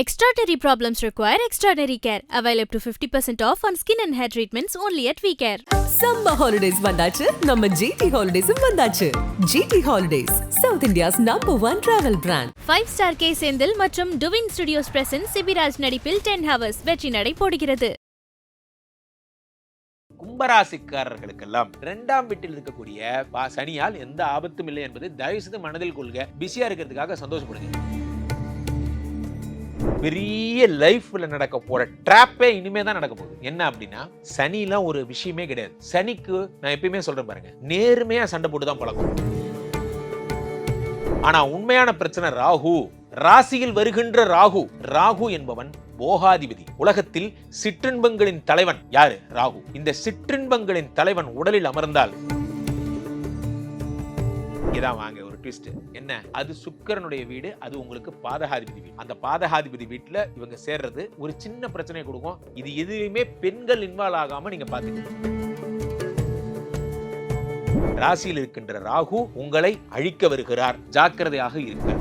Extraordinary problems require extraordinary care. Avail up to 50% off on skin and hair treatments only at WeCare. Summer holidays வந்தாச்சு. நம்ம GT ஹாலிடேஸும் வந்தாச்சு. GT holidays south India's number one travel brand five star K Senthil மற்றும் twin studios present Sibiraj நடிப்பில் ten hours வெற்றி நடை போடுகிறது. கும்பராசிக்காரர்களுக்கெல்லாம் இரண்டாம் வீட்டில் இருக்கக்கூடிய சனியால் எந்த ஆபத்தும் இல்லை என்பது தயவு செய்து மனதில் கொள்க. பிஸியா இருக்கிறதுக்காக சந்தோஷப்படுங்க. பெரிய லைஃப்பில் நடக்க போகிற ட்ராப்பே இனிமே தான் நடக்க போகுது. என்ன அப்படின்னா சனிலாம் ஒரு விஷயமே கிடையாது. சனிக்கு நான் எப்பயுமே சொல்கிறேன் பாருங்க நேர்மையாக சண்டை போட்டு தான் பழக்கம். ஆனால் உண்மையான பிரச்சனை ராகு. ராசியில் வருகின்ற ராகு. ராகு என்பவன் போகாதிபதி. உலகத்தில் சிற்றின்பங்களின் தலைவன் யாரு? ராகு. இந்த சிற்றின்பங்களின் தலைவன் உடலில் அமர்ந்தால் இதான் வாங்க பிஸ்ட் என்ன? அது சுக்கரனுடைய வீடு அது உங்களுக்கு பாதகாதிபதி வீடு. அந்த பாதகாதிபதி வீட்டில் இவங்க சேர்றது ஒரு சின்ன பிரச்சனை கொடுக்கும். இது எதுவுமே பெண்கள் இன்வால்வ் ஆகாம நீங்க பாத்துக்கணும் ராசியில் இருக்கின்ற ராகு உங்களை அழிக்க வருகிறார். ஜாக்கிரதையாக இருக்க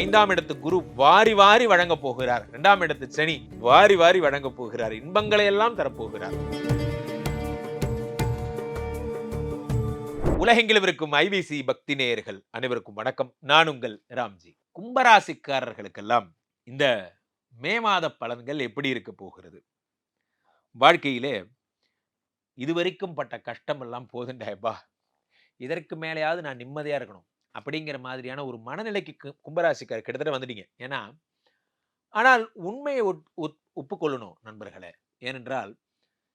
ஐந்தாம் இடத்து குரு வாரி வாரி வழங்க போகிறார். இரண்டாம் இடத்து சனி வாரி வாரி வழங்க போகிறார். இன்பங்களை எல்லாம் தரப்போகிறார். உலகெங்கிலும் இருக்கும் ஐபிசி பக்தி நேயர்கள் அனைவருக்கும் வணக்கம். நான் உங்கள் ராம்ஜி. கும்பராசிக்காரர்களுக்கெல்லாம் இந்த மே மாத பலன்கள் எப்படி இருக்க போகிறது? வாழ்க்கையிலே இதுவரைக்கும் பட்ட கஷ்டம் எல்லாம் போதுண்டாயப்பா இதற்கு மேலேயாவது நான் நிம்மதியாக இருக்கணும். அப்படிங்கிற மாதிரியான ஒரு மனநிலைக்கு கும்பராசிக்கார் கும்பராசிக்காரர் கிட்டத்தட்ட வந்துட்டீங்க. ஏன்னா ஆனால் உண்மையை ஒப்புக்கொள்ளணும் நண்பர்களே. ஏனென்றால்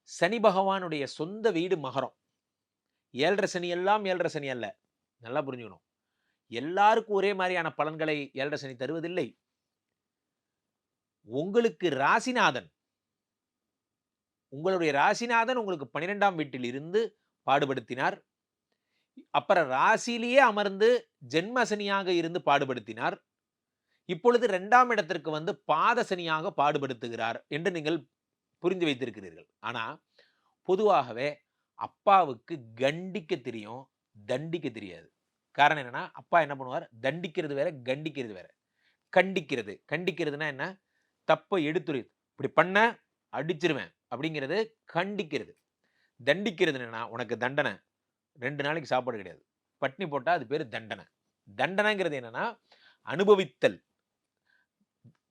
சனி பகவானுடைய சொந்த வீடு மகரம். ஏழரை சனி எல்லாம் ஏழரை சனி அல்ல. நல்லா புரிஞ்சுக்கணும். எல்லாருக்கும் ஒரே மாதிரியான பலன்களை ஏழரை சனி தருவதில்லை. உங்களுக்கு ராசிநாதன் உங்களுடைய ராசிநாதன் உங்களுக்கு பன்னிரெண்டாம் வீட்டில் இருந்து பாடுபடுத்தினார். அப்புறம் ராசியிலேயே அமர்ந்து ஜென்மசனியாக இருந்து பாடுபடுத்தினார். இப்பொழுது ரெண்டாம் இடத்திற்கு வந்து பாதசனியாக பாடுபடுத்துகிறார் என்று நீங்கள் புரிந்து வைத்திருக்கிறீர்கள். ஆனால் பொதுவாகவே அப்பாவுக்கு கண்டிக்க தெரியும் தண்டிக்க தெரியாது. காரணம் என்னன்னா அப்பா என்ன பண்ணுவார்? தண்டிக்கிறது வேற கண்டிக்கிறது வேற. கண்டிக்கிறது. கண்டிக்கிறதுனா என்ன? தப்பை எடுத்துரு இப்படி பண்ண அடிச்சிருவேன் அப்படிங்கிறது கண்டிக்கிறது. தண்டிக்கிறது என்னன்னா உனக்கு தண்டனை. ரெண்டு நாளைக்கு சாப்பாடு கிடையாது. பட்னி போட்டால் அது பேர் தண்டனை. தண்டனைங்கிறது என்னன்னா அனுபவித்தல்.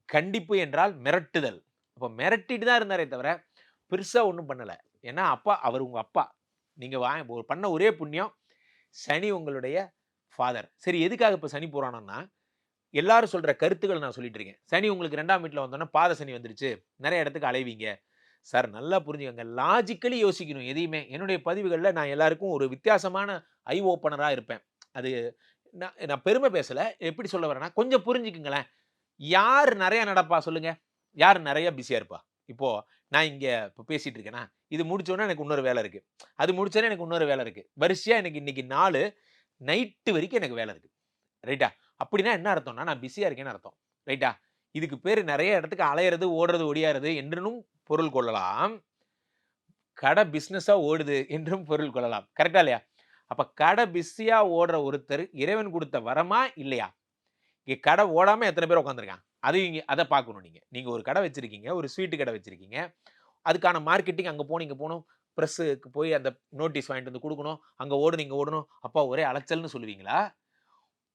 கண்டிப்பு என்றால் மிரட்டுதல். அப்போ மிரட்டிட்டு தான் இருந்தாரே தவிர பெருசாக ஒன்றும் பண்ணலை. ஏன்னா அப்பா அவர் உங்கள் அப்பா. நீங்கள் வா ஒரு பண்ண ஒரே புண்ணியம் சனி உங்களுடைய ஃபாதர் சரி எதுக்காக இப்போ சனி போறானோன்னா எல்லாரும் சொல்கிற கருத்துக்கள் நான் சொல்லிட்டு இருக்கேன். சனி உங்களுக்கு ரெண்டாம் வீட்டில் வந்தோன்னா பாத சனி வந்துருச்சு. நிறைய இடத்துக்கு அலைவீங்க. சார் நல்லா புரிஞ்சுக்கோங்க. லாஜிக்கலி யோசிக்கணும் எதையுமே. என்னுடைய பதிவுகளில் நான் எல்லாருக்கும் ஒரு வித்தியாசமான ஐ ஓப்பனராக இருப்பேன். அது நான் நான் பெருமை பேசலை. எப்படி சொல்ல வரேன்னா கொஞ்சம் புரிஞ்சுக்குங்களேன். யார் நிறையா நடப்பா சொல்லுங்கள் யார் நிறையா பிஸியாக இருப்பா? இப்போது நான் இங்கே இப்போ பேசிகிட்டு இருக்கேனா இது முடிச்சோடனே எனக்கு இன்னொரு வேலை இருக்குது அது முடிச்சோடனே எனக்கு இன்னொரு வேலை இருக்குது வரிசையாக எனக்கு இன்னைக்கு நாலு நைட்டு வரைக்கும் எனக்கு வேலை இருக்குது ரைட்டா? அப்படின்னா என்ன அர்த்தம்னா நான் பிஸியாக இருக்கேன்னு அர்த்தம். ரைட்டா? இதுக்கு பேர் நிறைய இடத்துக்கு அலையிறது ஓடுறது ஒடியாறது என்றும் பொருள் கொள்ளலாம். கடை பிஸ்னஸாக ஓடுது என்றும் பொருள் கொள்ளலாம். கரெக்டா இல்லையா? அப்போ கடை பிஸியாக ஓடுற ஒருத்தர் இறைவன் கொடுத்த வரமா இல்லையா? இங்கே கடை ஓடாமல் எத்தனை பேர் உட்காந்துருக்கான் அது இங்கே அதை பார்க்கணும் நீங்கள் நீங்கள் ஒரு கடை வச்சுருக்கீங்க ஒரு ஸ்வீட்டு கடை வச்சுருக்கீங்க. அதுக்கான மார்க்கெட்டிங் அங்கே போகணும் இங்கே போகணும் ப்ரெஸ்ஸுக்கு போய் அந்த நோட்டீஸ் வாங்கிட்டு வந்து கொடுக்கணும். அங்கே ஓடணும் இங்கே ஓடணும். அப்பா ஒரே அலைச்சல்னு சொல்லுவீங்களா?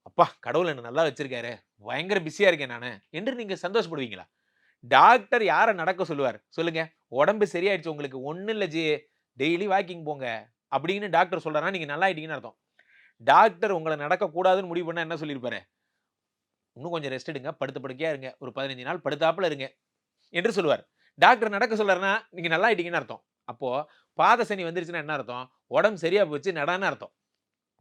அப்பா கடவுள் என்ன நல்லா வச்சிருக்காரு. பயங்கர பிஸியாக இருக்கேன் நான். என்று நீங்கள் சந்தோஷப்படுவீங்களா? டாக்டர் யாரை நடக்க சொல்லுவார்? சொல்லுங்க. உடம்பு சரியாயிடுச்சு உங்களுக்கு ஒன்றும் இல்லை ஜி. டெய்லி வாக்கிங் போங்க. அப்படின்னு டாக்டர் சொல்றாருன்னா நீங்கள் நல்லா ஆயிட்டீங்கன்னு அர்த்தம். டாக்டர் உங்களை நடக்கக்கூடாதுன்னு முடிவு பண்ணால் என்ன சொல்லியிருப்பாரு? இன்னும் கொஞ்சம் ரெஸ்ட் எடுங்க. படுத்த படுக்கையாக இருங்க. ஒரு பதினஞ்சு நாள் படுத்தாப்புல இருங்க. என்று சொல்லுவார். டாக்டர் நடக்க சொல்றாருன்னா நீங்க நல்லா ஆயிட்டீங்கன்னு அர்த்தம். அப்போ பாத சனி வந்துருச்சுன்னா என்ன அர்த்தம்? உடம்பு சரியா போச்சு நடான்னு அர்த்தம்.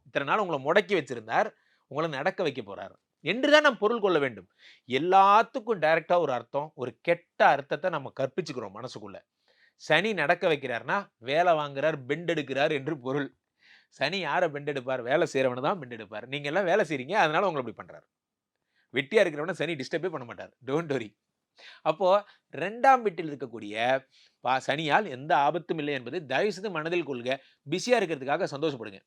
இத்தனை நாள் உங்களை முடக்கி வச்சிருந்தார் உங்களை நடக்க வைக்க போறார். என்றுதான் நாம் பொருள் கொள்ள வேண்டும். எல்லாத்துக்கும் டைரக்டா ஒரு அர்த்தம் ஒரு கெட்ட அர்த்தத்தை நம்ம கற்பிச்சுக்கிறோம் மனசுக்குள்ள. சனி நடக்க வைக்கிறார்னா வேலை வாங்குறார் பெண்ட் எடுக்கிறார் என்று பொருள். சனி யாரை பெண்ட் எடுப்பார்? வேலை செய்யறவனை தான் பெண்ட் எடுப்பார். நீங்க எல்லாம் வேலை செய்றீங்க அதனால உங்களை அப்படி பண்றாரு. வெட்டியா இருக்கிறவன சனி டிஸ்டர்பே பண்ண மாட்டார். டோன்ட் வரி அப்போது ரெண்டாம் வீட்டில் இருக்கக்கூடிய பா சனியால் எந்த ஆபத்தும் இல்லை என்பதை தயவு செய்து மனதில் கொள்க. பிஸியாக இருக்கிறதுக்காக சந்தோஷப்படுங்க.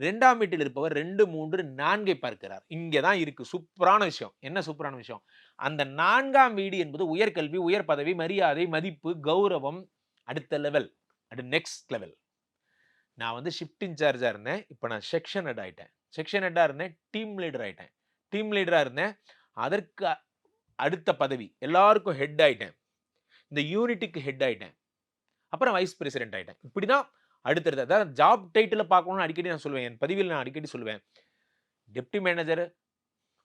ரெண்டாம் வீட்டில் இருப்பவர் ரெண்டு மூன்று நான்கை பார்க்கிறார். இங்கே தான் இருக்குது சூப்பரான விஷயம். என்ன சூப்பரான விஷயம்? அந்த நான்காம் வீடு என்பது உயர்கல்வி உயர் பதவி மரியாதை மதிப்பு கௌரவம். அடுத்த லெவல் அடு நெக்ஸ்ட் லெவல் நான் வந்து ஷிஃப்ட் இன்சார்ஜாக இருந்தேன். இப்போ நான் செக்ஷன் ஹெட் ஆகிட்டேன் செக்ஷன் ஹெட்டாக இருந்தேன். டீம் லீடர் ஆகிட்டேன் டீம் லீடராக இருந்தேன். அதற்கு அடுத்த பதவி. எல்லாருக்கும் ஹெட் ஆகிட்டேன் இந்த யூனிட்டுக்கு ஹெட் ஆகிட்டேன் அப்புறம் வைஸ் பிரசிடென்ட் ஆகிட்டேன் இப்படி தான் அடுத்தடுத்து அதாவது ஜாப் டைட்டில் பார்க்கணும்னு அடிக்கடி நான் சொல்லுவேன் என் பதிவில் நான் அடிக்கடி சொல்லுவேன் டெப்டி மேனேஜர்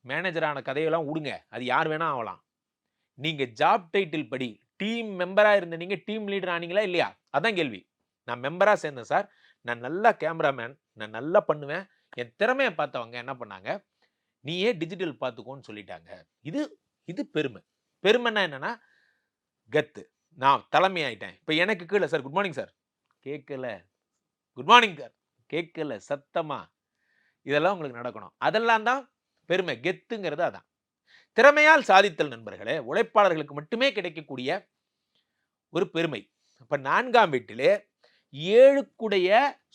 மேனேஜரான கதையெல்லாம் விடுங்க. அது யார் வேணால் ஆகலாம் நீங்கள் ஜாப் டைட்டில் படி டீம் மெம்பராக இருந்த நீங்கள் டீம் லீடர் ஆனீங்களா இல்லையா? அதான் கேள்வி. நான் மெம்பராக சேர்ந்தேன் சார் நான் நல்லா கேமராமேன் நான் நல்லா பண்ணுவேன். என் திறமையை பார்த்தவங்க என்ன பண்ணாங்க? நீயே டிஜிட்டல் பார்த்துக்கோன்னு சொல்லிட்டாங்க. இது இது பெருமை. பெருமைன்னா என்னன்னா கத்து. நான் தலைமை ஆயிட்டேன் இப்போ எனக்கு கீழே சார் குட் மார்னிங் சார். கேட்கல. Good morning sir. கேட்கல சத்தமா. இதெல்லாம் உங்களுக்கு நடக்கணும். அதெல்லாம் தான் பெருமை. கெத்துங்கிறது அதான். திறமையால் சாதித்தல் நண்பர்களே உழைப்பாளர்களுக்கு மட்டுமே கிடைக்கக்கூடிய ஒரு பெருமை. அப்போ நான்காம் வீட்டிலே ஏழுக்குடைய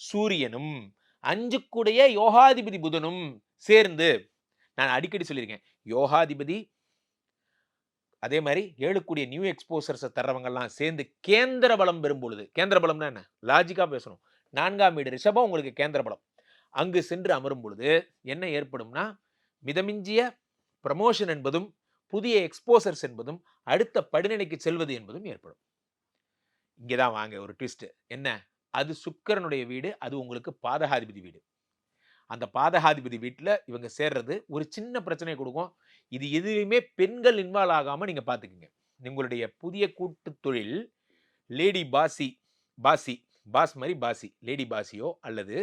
சூரியனும் அஞ்சுக்குடைய யோகாதிபதி புதனும் சேர்ந்து நான் அடிக்கடி சொல்லியிருக்கேன் யோகாதிபதி அதே மாதிரி ஏழுக்கூடிய நியூ எக்ஸ்போசர்ஸை தர்றவங்கெல்லாம் சேர்ந்து கேந்திர பலம் பெறும் பொழுது கேந்திர பலம்னா என்ன? லாஜிக்காக பேசணும். நான்காம் வீடு ரிஷபம் உங்களுக்கு கேந்திர பலம். அங்கு சென்று அமரும் பொழுது என்ன ஏற்படும்னா மிதமிஞ்சிய ப்ரமோஷன் என்பதும் புதிய எக்ஸ்போசர்ஸ் என்பதும் அடுத்த படிநிலைக்கு செல்வது என்பதும் ஏற்படும். இங்கே தான் வாங்க ஒரு ட்விஸ்ட்டு என்ன? அது சுக்கிரனுடைய வீடு அது உங்களுக்கு பாதகாதிபதி வீடு. அந்த பாதகாதிபதி வீட்டில் இவங்க சேர்றது ஒரு சின்ன பிரச்சனையை கொடுக்கும். இது எதுலையுமே பெண்கள் இன்வால்வ் ஆகாமல் நீங்கள் பார்த்துக்குங்க உங்களுடைய புதிய கூட்டு தொழில் லேடி பாசி பாசி பாஸ் மாதிரி பாசி லேடி பாசியோ அல்லது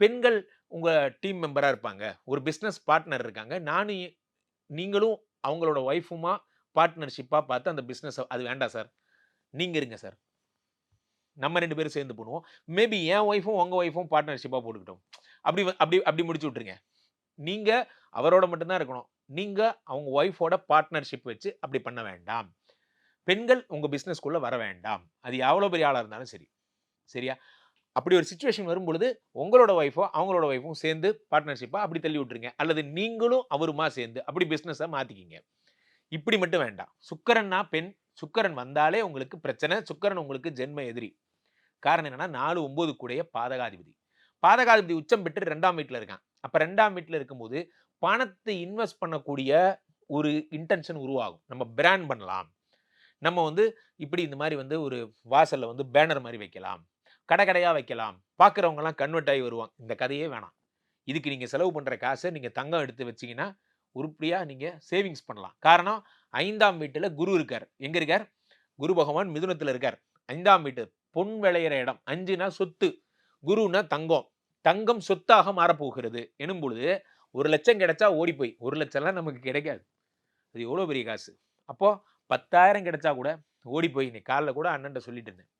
பெண்கள் உங்கள் டீம் மெம்பராக இருப்பாங்க. ஒரு பிஸ்னஸ் பார்ட்னர் இருக்காங்க. நானும் நீங்களும் அவங்களோட ஒய்ஃபுமா பார்ட்னர்ஷிப்பாக பார்த்து அந்த பிஸ்னஸை அது வேண்டாம் சார் நீங்கள் இருங்க சார் நம்ம ரெண்டு பேரும் சேர்ந்து பண்ணுவோம் மேபி என் ஒய்ஃபும் உங்கள் ஒய்ஃபும் பார்ட்னர்ஷிப்பாக போட்டுக்கிட்டோம். அப்படி அப்படி அப்படி முடிச்சு விட்ருங்க நீங்கள் அவரோட மட்டும்தான் இருக்கணும். நீங்கள் அவங்க ஒய்ஃபோட பார்ட்னர்ஷிப் வச்சு அப்படி பண்ண வேண்டாம். பெண்கள் உங்கள் பிஸ்னஸ்க்குள்ளே வர வேண்டாம். அது எவ்வளோ பெரிய ஆளாக இருந்தாலும் சரி. சரியா? அப்படி ஒரு சுச்சுவேஷன் வரும்பொழுது உங்களோட ஒய்ஃபோ அவங்களோட ஒய்ஃபும் சேர்ந்து பார்ட்னர்ஷிப்பாக அப்படி தள்ளி விட்ருங்க அல்லது நீங்களும் அவருமா சேர்ந்து அப்படி பிஸ்னஸை மாற்றிக்கிங்க இப்படி மட்டும் வேண்டாம். சுக்கரன்னா பெண். சுக்கரன் வந்தாலே உங்களுக்கு பிரச்சனை. சுக்கரன் உங்களுக்கு ஜென்ம எதிரி. காரணம் என்னென்னா நாலு ஒம்பது கூடைய பாதகாதிபதி. பாதகாதிபதி உச்சம் பெற்று ரெண்டாம் வீட்டில் இருக்கான். அப்போ ரெண்டாம் வீட்டில் இருக்கும்போது பணத்தை இன்வெஸ்ட் பண்ணக்கூடிய ஒரு இன்டென்ஷன் உருவாகும். நம்ம பிராண்ட் பண்ணலாம். நம்ம வந்து இப்படி இந்த மாதிரி வந்து ஒரு வாசலில் வந்து பேனர் மாதிரி வைக்கலாம். கடை கடையாக வைக்கலாம். பார்க்குறவங்கலாம் கன்வெர்ட் ஆகி வருவாங்க. இந்த கதையே வேணாம். இதுக்கு நீங்கள் செலவு பண்ணுற காசை நீங்கள் தங்கம் எடுத்து வச்சீங்கன்னா உருப்படியாக நீங்கள் சேவிங்ஸ் பண்ணலாம். காரணம் ஐந்தாம் வீட்டில் குரு இருக்கார். எங்கே இருக்கார்? குரு பகவான் மிதுனத்தில் இருக்கார். ஐந்தாம் வீட்டு பொன் விளையிற இடம். அஞ்சுனா சொத்து. குருனா தங்கம். தங்கம் சொத்தாக மாறப்போகிறது. எனும் பொழுது ஒரு லட்சம் கிடைச்சா ஓடி போய் ஒரு லட்சம்லாம் நமக்கு கிடைக்காது. அது எவ்வளோ பெரிய காசு? அப்போது பத்தாயிரம் கிடைச்சா கூட ஓடி போய் நீ காலைல கூட அண்ணன்ட்ட சொல்லிட்டு இருந்தேன்.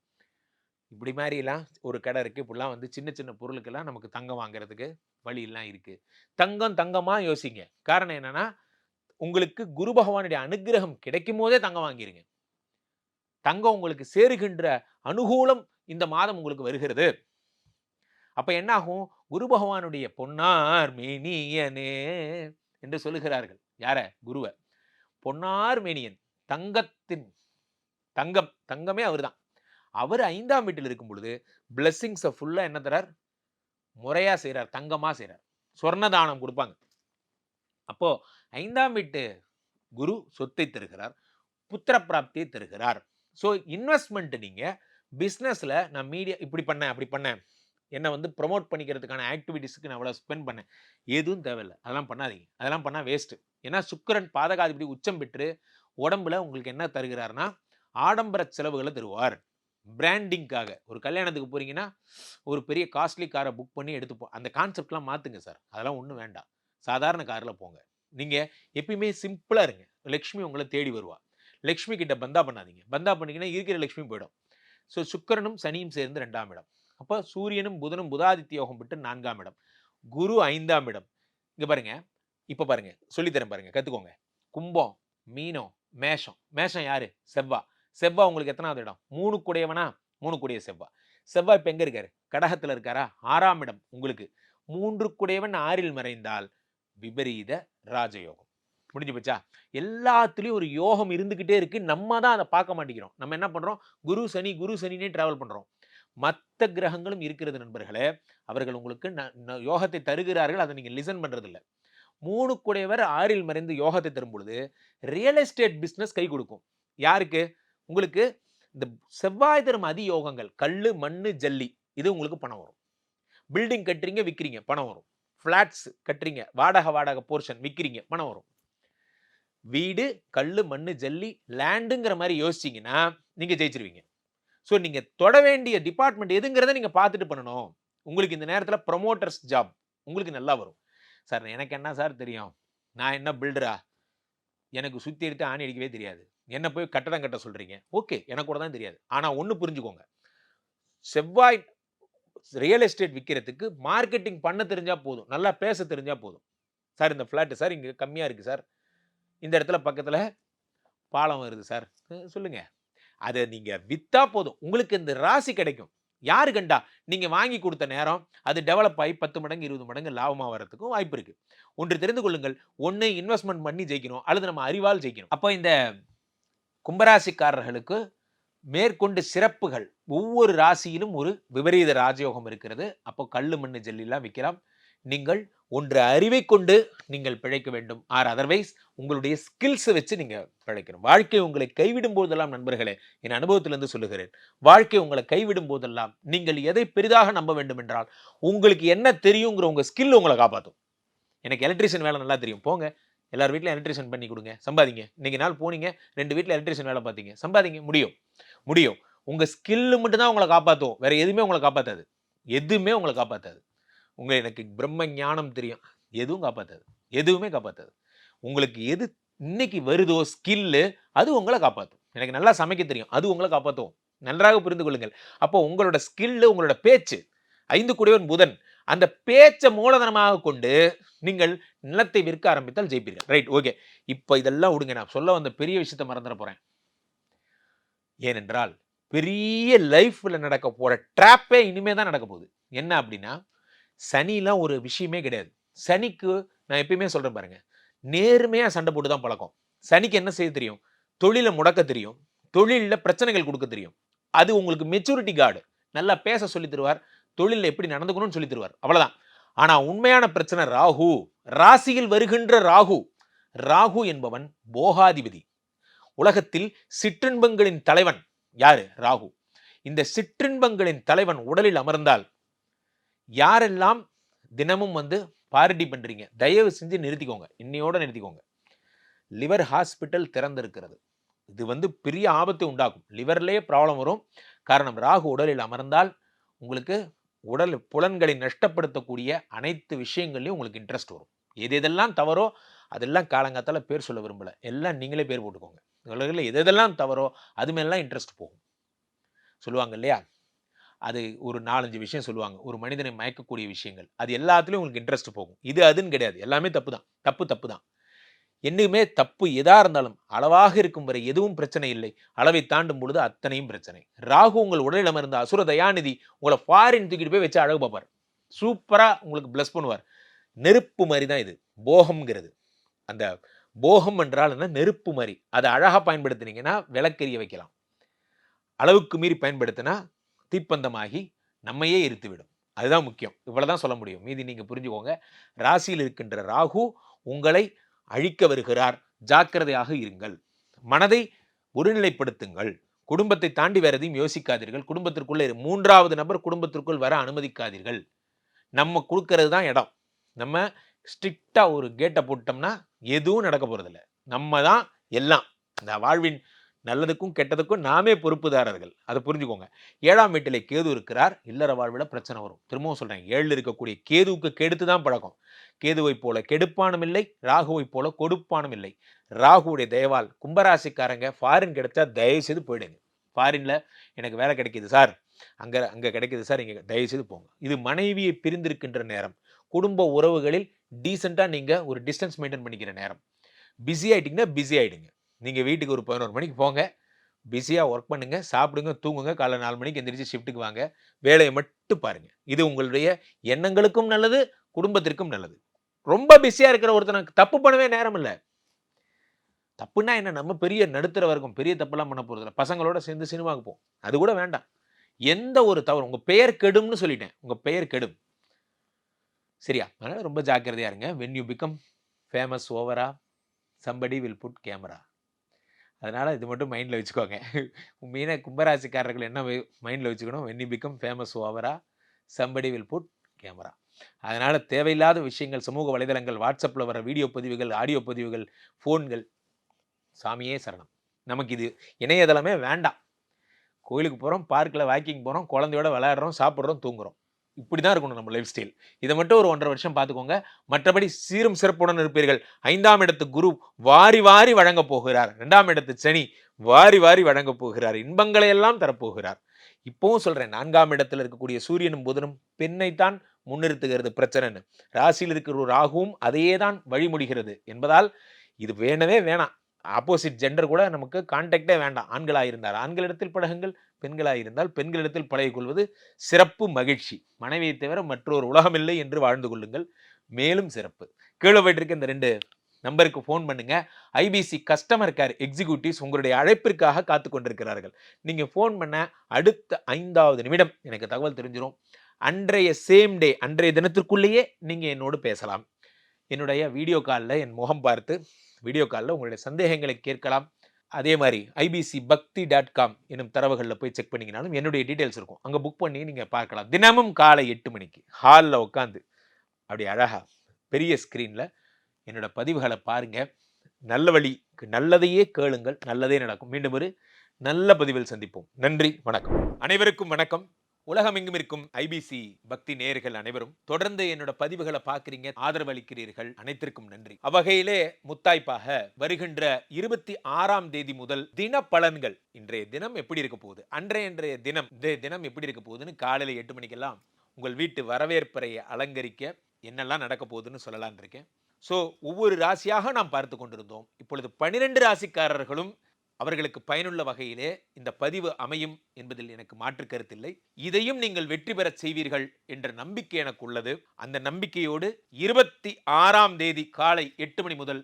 இப்படி மாதிரிலாம் ஒரு கடை இருக்குது இப்படிலாம் வந்து சின்ன சின்ன பொருளுக்கெல்லாம் நமக்கு தங்கம் வாங்குறதுக்கு வழியெல்லாம் இருக்குது தங்கம் தங்கமாக யோசிங்க. காரணம் என்னென்னா உங்களுக்கு குரு பகவானுடைய அனுக்கிரகம் கிடைக்கும் போதே தங்கம் வாங்கிருங்க. தங்கம் உங்களுக்கு சேருகின்ற அனுகூலம் இந்த மாதம் உங்களுக்கு வருகிறது. அப்போ என்ன ஆகும் குரு பகவானுடைய பொன்னார் மேனியனே என்று சொல்லுகிறார்கள். யார? குருவை. பொன்னார் மேனியன். தங்கத்தின் தங்கம். தங்கமே அவர் தான் அவர் ஐந்தாம் வீட்டில் இருக்கும் பொழுது பிளெஸ்ஸிங்ஸை ஃபுல்லாக என்ன தரார்? முறையாக செய்கிறார் தங்கமாக செய்கிறார் சொர்ண தானம் கொடுப்பாங்க. அப்போ ஐந்தாம் வீட்டு குரு சொத்தை தருகிறார். புத்திர பிராப்தியை தருகிறார். ஸோ இன்வெஸ்ட்மெண்ட்டு நீங்கள் பிஸ்னஸில் நான் மீடியா இப்படி பண்ணேன் அப்படி பண்ணேன். என்னை வந்து ப்ரொமோட் பண்ணிக்கிறதுக்கான ஆக்டிவிட்டீஸுக்கு நான் அவ்வளோ ஸ்பெண்ட் பண்ணேன். எதுவும் தேவையில்லை. அதெல்லாம் பண்ணாதீங்க. அதெல்லாம் பண்ணால் வேஸ்ட்டு ஏன்னா சுக்கிரன் பாதகாதிபதி உச்சம் பெற்று உடம்புல உங்களுக்கு என்ன தருகிறார்னா ஆடம்பர செலவுகளை தருவார். பிராண்டிங்காக ஒரு கல்யாணத்துக்கு போகிறீங்கன்னா ஒரு பெரிய காஸ்ட்லி காரை புக் பண்ணி எடுத்துப்போம் அந்த கான்செப்ட்லாம் மாற்றுங்க சார் அதெல்லாம் ஒன்றும் வேண்டாம். சாதாரண காரில் போங்க. நீங்கள் எப்பயுமே சிம்பிளாக இருங்க. லக்ஷ்மி உங்களை தேடி வருவா. லக்ஷ்மி கிட்ட பந்தா பண்ணாதீங்க. பந்தா பண்ணிங்கன்னா இருக்கிற லக்ஷ்மி போயிடும். ஸோ சுக்கிரனும் சனியும் சேர்ந்து ரெண்டாம் இடம். அப்போ சூரியனும் புதனும் புதாதித்ய யோகம் விட்டு நான்காம் இடம். குரு ஐந்தாம் இடம். இங்கே பாருங்க. இப்போ பாருங்க. சொல்லித்தரேன் பாருங்க. கற்றுக்கோங்க கும்பம் மீனம் மேஷம். மேஷம் யாரு? செவ்வா. செவ்வா உங்களுக்கு எத்தனாவது இடம்? மூணு கூடையவனா? மூணு கூடிய செவ்வா. செவ்வா இப்போ எங்கே இருக்காரு? கடகத்தில் இருக்காரா? ஆறாம் இடம் உங்களுக்கு. மூன்று குடையவன் ஆறில் மறைந்தால் விபரீத ராஜயோகம். முடிஞ்சு போச்சா? எல்லாத்துலேயும் ஒரு யோகம் இருந்துக்கிட்டே இருக்குது நம்ம தான் அதை பார்க்க மாட்டேங்கிறோம். நம்ம என்ன பண்ணுறோம் குரு சனி குரு சனினே ட்ராவல் பண்ணுறோம் மற்ற கிரகங்களும் இருக்கிறது நண்பர்களே. அவர்கள் உங்களுக்கு ந- ந- யோகத்தை தருகிறார்கள். அதை நீங்கள் லிசன் பண்ணுறதில்ல மூணு குடையவர் ஆறில் மறைந்து யோகத்தை தரும் பொழுது ரியல் எஸ்டேட் பிஸ்னஸ் கை கொடுக்கும். யாருக்கு? உங்களுக்கு இந்த செவ்வாய் தரும் அதியோகங்கள் கல் மண் ஜல்லி இது உங்களுக்கு பணம் வரும். பில்டிங் கட்டுறீங்க விற்கிறீங்க பணம் வரும். ஃப்ளாட்ஸ் கட்டுறீங்க வாடகை வாடகை போர்ஷன் விற்கிறீங்க பணம் வரும். வீடு கல் மண் ஜல்லி லேண்டுங்கிற மாதிரி யோசிச்சிங்கன்னா நீங்கள் ஜெயிச்சிருவீங்க. ஸோ நீங்கள் தொட வேண்டிய டிபார்ட்மெண்ட் எதுங்கிறத நீங்கள் பார்த்துட்டு பண்ணணும். உங்களுக்கு இந்த நேரத்தில் ப்ரொமோட்டர்ஸ் ஜாப் உங்களுக்கு நல்லா வரும். சார் எனக்கு என்ன சார் தெரியும்? நான் என்ன பில்டரா எனக்கு சுற்றி எடுத்து ஆணி அடிக்கவே தெரியாது. என்ன போய் கட்டடம் கட்ட சொல்கிறீங்க ஓகே எனக்கு கூட தான் தெரியாது. ஆனால் ஒன்று புரிஞ்சுக்கோங்க. செவ்வாய் ரியல் எஸ்டேட் விற்கிறதுக்கு மார்க்கெட்டிங் பண்ண தெரிஞ்சால் போதும். நல்லா பேச தெரிஞ்சால் போதும். சார் இந்த ஃப்ளாட்டு சார் இங்கே கம்மியாக இருக்குது சார். இந்த இடத்துல பக்கத்தில் பாலம் வருது சார். சொல்லுங்கள் அதை நீங்கள் விற்றா போதும். உங்களுக்கு இந்த ராசி கிடைக்கும். யாரு கண்டா? நீங்கள் வாங்கி கொடுத்த நேரம் அது டெவலப் ஆகி பத்து மடங்கு இருபது மடங்கு லாபமாக வரதுக்கும் வாய்ப்பு இருக்குது ஒன்று தெரிந்து கொள்ளுங்கள். ஒன்று இன்வெஸ்ட்மெண்ட் பண்ணி ஜெயிக்கணும். அல்லது நம்ம அறிவால் ஜெயிக்கணும். அப்போ இந்த கும்பராசிக்காரர்களுக்கு மேற்கொண்டு சிறப்புகள். ஒவ்வொரு ராசியிலும் ஒரு விபரீத ராஜயோகம் இருக்கிறது. அப்போ கல் மண்ணு ஜல்லிலாம் விற்கலாம். நீங்கள் ஒன்று அறிவை கொண்டு நீங்கள் பிழைக்க வேண்டும். ஆர் அதர்வைஸ் உங்களுடைய ஸ்கில்ஸை வச்சு நீங்கள் பிழைக்கணும். வாழ்க்கை உங்களை கைவிடும் போதெல்லாம் நண்பர்களே என் அனுபவத்திலிருந்து சொல்லுகிறேன். வாழ்க்கை உங்களை கைவிடும் போதெல்லாம் நீங்கள் எதை பெரிதாக நம்ப வேண்டும் என்றால் உங்களுக்கு என்ன தெரியுங்கிற உங்கள் ஸ்கில் உங்களை காப்பாற்றும் எனக்கு எலக்ட்ரிஷியன் வேலை நல்லா தெரியும். போங்க. எல்லார் வீட்டிலும் எலக்ட்ரிஷியன் பண்ணி கொடுங்க. சம்பாதிங்க. இன்றைக்கி நாள் போனீங்க ரெண்டு வீட்டில் எலக்ட்ரிஷியன் வேலை பார்த்தீங்க சம்பாதிங்க. முடியும். முடியும். உங்கள் ஸ்கில்லு மட்டும்தான் உங்களை காப்பாற்றும் வேறு எதுவுமே உங்களை காப்பாற்றாது எதுவுமே உங்களை காப்பாற்றாது உங்களை எனக்கு பிரம்ம ஞானம் தெரியும். எதுவும் காப்பாற்றாது எதுவுமே காப்பாற்றாது உங்களுக்கு எது இன்னைக்கு வருதோ ஸ்கில்லு அது உங்களை காப்பாற்றும் எனக்கு நல்லா சமைக்க தெரியும். அது உங்களை காப்பாற்றும் நன்றாக புரிந்து கொள்ளுங்கள். அப்போ உங்களோட ஸ்கில்லு உங்களோட பேச்சு ஐந்து குடியவன் புதன் அந்த பேச்சை மூலதனமாக கொண்டு நீங்கள் நிலத்தை விற்க ஆரம்பித்தால் ஜெயிப்பீர்கள். ரைட் ஓகே இப்போ இதெல்லாம் விடுங்க. நான் சொல்ல வந்த பெரிய விஷயத்தை மறந்துட போகிறேன் ஏனென்றால் பெரிய லைஃப்பில் நடக்க போகிற ட்ராப்பே இனிமே தான் நடக்க போகுது. என்ன அப்படின்னா சனிலாம் ஒரு விஷயமே கிடையாது. சனிக்கு நான் எப்பயுமே சொல்கிறேன் பாருங்க நேர்மையாக சண்டை போட்டு தான் பழக்கம். சனிக்கு என்ன செய்ய தெரியும்? தொழிலை முடக்க தெரியும். தொழிலில் பிரச்சனைகள் கொடுக்க தெரியும். அது உங்களுக்கு மெச்சூரிட்டி கார்டு நல்லா பேச சொல்லி தருவார். தொழிலில் எப்படி நடந்துக்கணும்னு சொல்லி தருவார். அவ்வளோதான் ஆனால் உண்மையான பிரச்சனை ராகு. ராசியில் வருகின்ற ராகு. ராகு என்பவன் போகாதிபதி. உலகத்தில் சிற்றின்பங்களின் தலைவன் யாரு? ராகு. இந்த சிற்றின்பங்களின் தலைவன் உடலில் அமர்ந்தால் யாரெல்லாம் தினமும் வந்து பார்ட்டி பண்ணுறீங்க தயவு செஞ்சு நிறுத்திக்கோங்க. இன்னையோடு நிறுத்திக்கோங்க. Liver hospital திறந்திருக்கிறது. இது வந்து பெரிய ஆபத்தை உண்டாக்கும். லிவர்லேயே ப்ராப்ளம் வரும். காரணம் ராகு உடலில் அமர்ந்தால் உங்களுக்கு உடல் புலன்களை நஷ்டப்படுத்தக்கூடிய அனைத்து விஷயங்கள்லையும் உங்களுக்கு இன்ட்ரெஸ்ட் வரும். எது எதெல்லாம் தவறோ அதெல்லாம் காலங்காத்தால் பேர் சொல்ல விரும்பலை. எல்லாம் நீங்களே பேர் போட்டுக்கோங்க. உலகில் எது எதெல்லாம் தவறோ அது மேலாம் இன்ட்ரெஸ்ட் போகும். சொல்லுவாங்க இல்லையா? அது ஒரு நாலஞ்சு விஷயம் சொல்லுவாங்க. ஒரு மனிதனை மயக்கக்கூடிய விஷயங்கள். அது எல்லாத்துலேயும் உங்களுக்கு இன்ட்ரெஸ்ட் போகும். இது அதுன்னு கிடையாது. எல்லாமே தப்பு தான். தப்பு தப்பு தான். என்னைக்குமே தப்பு எதாக இருந்தாலும் அளவாக இருக்கும் வரை எதுவும் பிரச்சனை இல்லை. அளவை தாண்டும் பொழுது அத்தனையும் பிரச்சனை. ராகு உங்கள் உடலிடம் இருந்த அசுர தயாநிதி உங்களை ஃபாரின் தூக்கிட்டு போய் வச்சு அழகு பார்ப்பார். சூப்பராக உங்களுக்கு ப்ளஸ் பண்ணுவார். நெருப்பு மாதிரி தான் இது. போகம்ங்கிறது. அந்த போகம் என்றால் என்ன? நெருப்பு மாதிரி. அதை அழகாக பயன்படுத்தினீங்கன்னா விளக்கெரிய வைக்கலாம். அளவுக்கு மீறி பயன்படுத்தினா தீப்பந்தமாகி நம்மையே எரித்துவிடும். அதுதான் முக்கியம். இவ்வளோதான் சொல்ல முடியும். மீதி நீங்கள் புரிஞ்சுக்கோங்க. ராசியில் இருக்கின்ற ராகு உங்களை அழிக்க வருகிறார். ஜாக்கிரதையாக இருங்கள். மனதை ஒருநிலைப்படுத்துங்கள். குடும்பத்தை தாண்டி வேற எதையும் யோசிக்காதீர்கள். குடும்பத்திற்குள்ளே மூன்றாவது நபர் குடும்பத்திற்குள் வர அனுமதிக்காதீர்கள். நம்ம கொடுக்கறது தான் இடம். நம்ம ஸ்ட்ரிக்டாக ஒரு கேட்டை போட்டோம்னா எதுவும் நடக்க போகிறதில்ல நம்ம தான் எல்லாம். இந்த வாழ்வின் நல்லதுக்கும் கெட்டதுக்கும் நாமே பொறுப்புதாரர்கள். அதை புரிஞ்சுக்கோங்க. ஏழாம் வீட்டிலே கேது இருக்கிறார். இல்லற வாழ்வில் பிரச்சனை வரும். திரும்பவும் சொல்கிறேன் ஏழில் இருக்கக்கூடிய கேதுவுக்கு கெடுத்து தான் பழக்கம். கேதுவை போல கெடுப்பானும் இல்லை ராகுவை போல கொடுப்பானும் இல்லை. ராகுவுடைய தயவால் கும்பராசிக்காரங்க ஃபாரின் கிடைச்சா தயவு செய்து போயிடுங்க ஃபாரின்ல எனக்கு வேலை கிடைக்கிது சார். அங்கே அங்கே கிடைக்கிது சார். இங்கே தயவு செய்து போங்க. இது மனைவியை பிரிந்திருக்கின்ற நேரம். குடும்ப உறவுகளில் டீசெண்டாக நீங்கள் ஒரு டிஸ்டன்ஸ் மெயின்டைன் பண்ணிக்கிற நேரம். பிஸி ஆகிட்டிங்கன்னா பிஸி ஆகிடுங்க நீங்கள் வீட்டுக்கு ஒரு பதினோரு மணிக்கு போங்க. பிஸியாக ஒர்க் பண்ணுங்க சாப்பிடுங்க தூங்குங்க. காலை நாலு மணிக்கு எந்திரிச்சு ஷிஃப்ட்டுக்கு வாங்க. வேலையை மட்டும் பாருங்கள் இது உங்களுடைய எண்ணங்களுக்கும் நல்லது குடும்பத்திற்கும் நல்லது. ரொம்ப பிஸியாக இருக்கிற ஒருத்தனுக்கு தப்பு பண்ணவே நேரம் இல்லை. தப்புன்னா என்ன? நம்ம பெரிய நடுத்தர வர்க்கம் பெரிய தப்பெல்லாம் பண்ண போகிறதில்ல பசங்களோட சேர்ந்து சினிமாவுக்கு போகும் அது கூட வேண்டாம். எந்த ஒரு தவறு உங்கள் பெயர் கெடும்னு சொல்லிட்டேன். உங்கள் பெயர் கெடும். சரியா? அதனால் ரொம்ப ஜாக்கிரதையாக இருங்க. வென் யூ பிகம் ஃபேமஸ் ஓவரா சம்படி வில் புட் கேமரா அதனால் இது மட்டும் மைண்டில் வச்சுக்கோங்க. மீன கும்பராசிக்காரர்கள் என்ன மைண்டில் வச்சுக்கணும்? வென் யூ பிகம் ஃபேமஸ் ஓவரா சம்படி வில் புட் கேமரா அதனால் தேவையில்லாத விஷயங்கள் சமூக வலைதளங்கள் வாட்ஸ்அப்பில் வர வீடியோ பதிவுகள் ஆடியோ பதிவுகள் ஃபோன்கள் சாமியே சரணம். நமக்கு இது இணையதளமே வேண்டாம். கோயிலுக்கு போகிறோம் பார்க்கில் வாக்கிங் போகிறோம் குழந்தையோட விளையாடுறோம் சாப்பிட்றோம் தூங்குகிறோம் இப்படி தான் இருக்கணும் நம்ம லைஃப் ஸ்டைல் இதை மட்டும் ஒரு ஒன்றரை வருஷம் பார்த்துக்கோங்க. மற்றபடி சீரும் சிறப்புடன் இருப்பீர்கள். ஐந்தாம் இடத்து குரு வாரி வாரி வழங்கப் போகிறார். ரெண்டாம் இடத்து சனி வாரி வாரி வழங்கப் போகிறார். இன்பங்களை எல்லாம் தரப்போகிறார். இப்பவும் சொல்கிறேன் நான்காம் இடத்தில் இருக்கக்கூடிய சூரியனும் புதனும் பெண்ணைத்தான் முன்னிறுத்துகிறது பிரச்சனைன்னு. ராசியில் இருக்கிற ஒரு ராகுவும் அதையே தான் வழிமுடிகிறது என்பதால் இது வேணவே வேணாம். ஆப்போசிட் ஜெண்டர் கூட நமக்கு கான்டாக்டே வேண்டாம். ஆண்களாக இருந்தால் ஆண்களிடத்தில் பழகுங்கள் பெண்களாக இருந்தால் பெண்களிடத்தில் பழகிக்கொள்வது சிறப்பு மகிழ்ச்சி. மனைவியை தவிர மற்றொரு உலகமில்லை என்று வாழ்ந்து கொள்ளுங்கள். மேலும் சிறப்பு. கீழே போயிட்டு இந்த ரெண்டு நம்பருக்கு ஃபோன் பண்ணுங்க. ஐபிசி கஸ்டமர் கேர் எக்ஸிக்யூட்டிவ்ஸ் உங்களுடைய அழைப்பிற்காக காத்து கொண்டிருக்கிறார்கள். நீங்க ஃபோன் பண்ண அடுத்த ஐந்தாவது நிமிடம் எனக்கு தகவல் தெரிஞ்சிடும் அன்றைய சேம் டே அன்றைய தினத்திற்குள்ளேயே நீங்க என்னோடு பேசலாம். என்னுடைய வீடியோ காலில் என் முகம் பார்த்து வீடியோ காலில் உங்களுடைய சந்தேகங்களை கேட்கலாம். அதே மாதிரி ஐபிசி பக்தி டாட் காம் என்னும் தரவுகளில் போய் செக் பண்ணிங்கனாலும் என்னுடைய டீட்டெயில்ஸ் இருக்கும். அங்கே புக் பண்ணி நீங்கள் பார்க்கலாம். தினமும் காலை எட்டு மணிக்கு ஹாலில் உட்காந்து அப்படி அழகாக பெரிய ஸ்க்ரீனில் என்னோட பதிவுகளை பாருங்கள் நல்ல வழிக்கு நல்லதையே கேளுங்கள் நல்லதே நடக்கும். மீண்டும் ஒரு நல்ல பதிவில் சந்திப்போம். நன்றி வணக்கம். அனைவருக்கும் வணக்கம். உலகமெங்கும் இருக்கும் ஐபிசி பக்தி நேயர்கள் அனைவரும் தொடர்ந்து என்னோட பதிவுகளை பார்க்குறீங்க ஆதரவு அளிக்கிறீர்கள் அனைத்திற்கும் நன்றி. அவ்வகையிலே முத்தாய்ப்பாக வருகின்ற இருபத்தி ஆறாம் தேதி முதல் தின பலன்கள் இன்றைய தினம் எப்படி இருக்க போகுது? அன்றைய இன்றைய தினம் இந்த தினம் எப்படி இருக்க போகுதுன்னு காலையில் எட்டு மணிக்கெல்லாம் உங்கள் வீட்டு வரவேற்பறையை அலங்கரிக்க என்னெல்லாம் நடக்க போகுதுன்னு சொல்லலான் இருக்கேன். ஸோ ஒவ்வொரு ராசியாக நாம் பார்த்து கொண்டிருந்தோம். இப்பொழுது பனிரெண்டு ராசிக்காரர்களும் அவர்களுக்கு பயனுள்ள வகையிலே இந்த பதிவு அமையும் என்பதில் எனக்கு மாற்று கருத்தில்லை. இதையும் நீங்கள் வெற்றி பெறச் செய்வீர்கள் என்ற நம்பிக்கை எனக்கு உள்ளது. அந்த நம்பிக்கையோடு இருபத்தி ஆறாம் தேதி காலை எட்டு மணி முதல்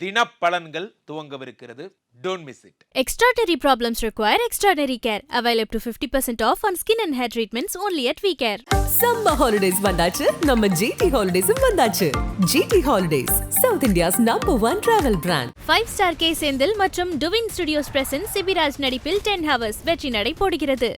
தினப்பலன்கள் துவங்கவிருக்கிறது. Don't miss it Extraordinary problems require extraordinary care. Avail up to 50% off on skin and hair treatments only at WeCare. Summer holidays வந்தாச்சு. நம்ம ஜிடி ஹாலிடேஸும் வந்தாச்சு. GT holidays south India's number one travel brand 5 star K Senthil மற்றும் twin studios presence Sibiraj நடிப்பில் 10 hours வெற்றி நடை போடுகிறது.